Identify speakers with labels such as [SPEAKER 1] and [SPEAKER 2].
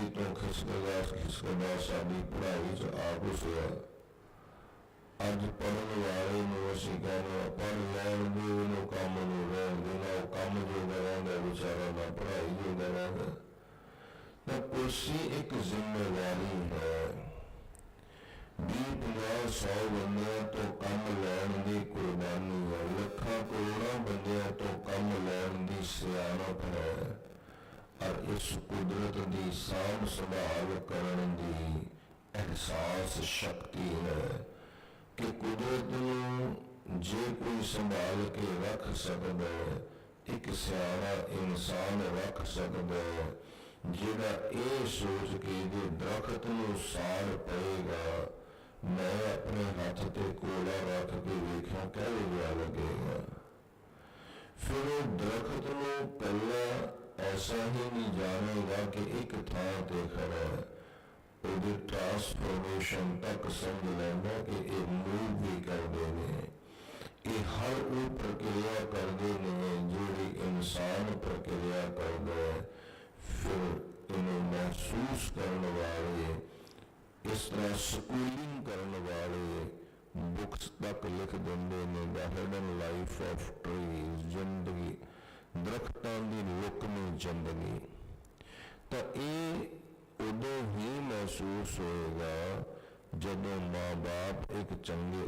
[SPEAKER 1] ਕੁਰਸੀ ਤੋਂ ਖਿਸਕਦਾ ਖਿਸਕਦਾ ਸਾਡੀ ਪੜ੍ਹਾਈ 'ਚ ਆ ਘੁਸਿਆ ਅੱਜ ਪੜ੍ਹਨ ਵਾਲੇ ਨੂੰ ਅਸੀਂ ਕਹਿੰਦੇ ਹਾਂ ਲੈਣ ਦੇ ਉਹਨੂੰ ਕੰਮ ਨੂੰ ਰਹਿਣ ਦੇ ਨਾ ਕੰਮ ਜੋਗਾ ਰਹਿੰਦਾ ਵਿਚਾਰਾ ਨਾ ਪੜ੍ਹਾਈ ਜੋਗਾ ਰਹਿੰਦਾ ਤਾਂ ਕੁਰਸੀ ਇੱਕ ਜ਼ਿੰਮੇਵਾਰੀ ਹੈ ਵੀਹ ਪੰਜਾਹ ਸੌ ਬੰਦਿਆਂ ਤੋਂ ਕੰਮ ਲੈਣ ਦੀ ਕੁਰਬਾਨੀ ਹੈ ਲੱਖਾਂ ਕਰੋੜਾਂ ਬੰਦਿਆਂ ਤੋਂ ਕੰਮ ਲੈਣ ਦੀ ਸਿਆਣਪ ਹੈ ਔਰ ਇਸ ਕੁਦਰਤ ਦੀ ਸਾਂਭ ਸੰਭਾਲ ਕਰਨ ਦੀ ਅਹਿਸਾਸ ਸ਼ਕਤੀ ਹੈ ਕਿ ਕੁਦਰਤ ਨੂੰ ਜੇ ਕੋਈ ਸੰਭਾਲ ਕੇ ਰੱਖ ਸਕਦਾ ਹੈ, ਇੱਕ ਸਿਆਣਾ ਇਨਸਾਨ ਰੱਖ ਸਕਦਾ ਹੈ, ਜਿਹੜਾ ਇਹ ਸੋਚ ਕੇ ਜੇ ਦਰਖਤ ਨੂੰ ਸਾੜ ਪਏਗਾ, ਮੈਂ ਆਪਣੇ ਹੱਥ ਤੇ ਕੋਲਾ ਰੱਖ ਕੇ ਵੇਖਾਂ ਕਿਹੋ ਜਿਹਾ ਲੱਗੇਗਾ। ਫਿਰ ਉਹ ਦਰਖਤ ਨੂੰ ਕੱਲਾ ਐਸਾ ਹੀ ਨਹੀਂ ਜਾਣੇਗਾ ਕਿ ਇੱਕ ਥਾਂ ਤੇ ਖੜਾ ਹੈ ਉਹਦੀ ਟ੍ਰਾਂਸਫਰਮੇਸ਼ਨ ਤੱਕ ਸਮਝ ਲੈਂਦਾ ਕਿ ਇਹ ਮੂਵ ਵੀ ਕਰਦੇ ਨੇ ਇਹ ਹਰ ਉਹ ਪ੍ਰਕਿਰਿਆ ਕਰਦੇ ਨੇ ਜਿਹੜੀ ਇਨਸਾਨ ਪ੍ਰਕਿਰਿਆ ਕਰਦਾ ਹੈ ਫਿਰ ਇਹਨੂੰ ਮਹਿਸੂਸ ਕਰਨ ਵਾਲੇ ਇਸ ਤਰ੍ਹਾਂ ਸਕੂਲਿੰਗ ਕਰਨ ਵਾਲੇ ਬੁੱਕਸ ਤੱਕ ਲਿਖ ਦਿੰਦੇ ਨੇ the hidden life of trees ਜ਼ਿੰਦਗੀ ਦਰਖਤਾਂ ਦੀ ਲੁਕਮੀ ਜ਼ਿੰਦਗੀ ਤਾਂ ਇਹ ਉਦੋਂ ਹੀ ਮਹਿਸੂਸ ਹੋਏਗਾ ਜਦੋਂ ਮਾਂ-ਬਾਪ ਇੱਕ ਚੰਗੇ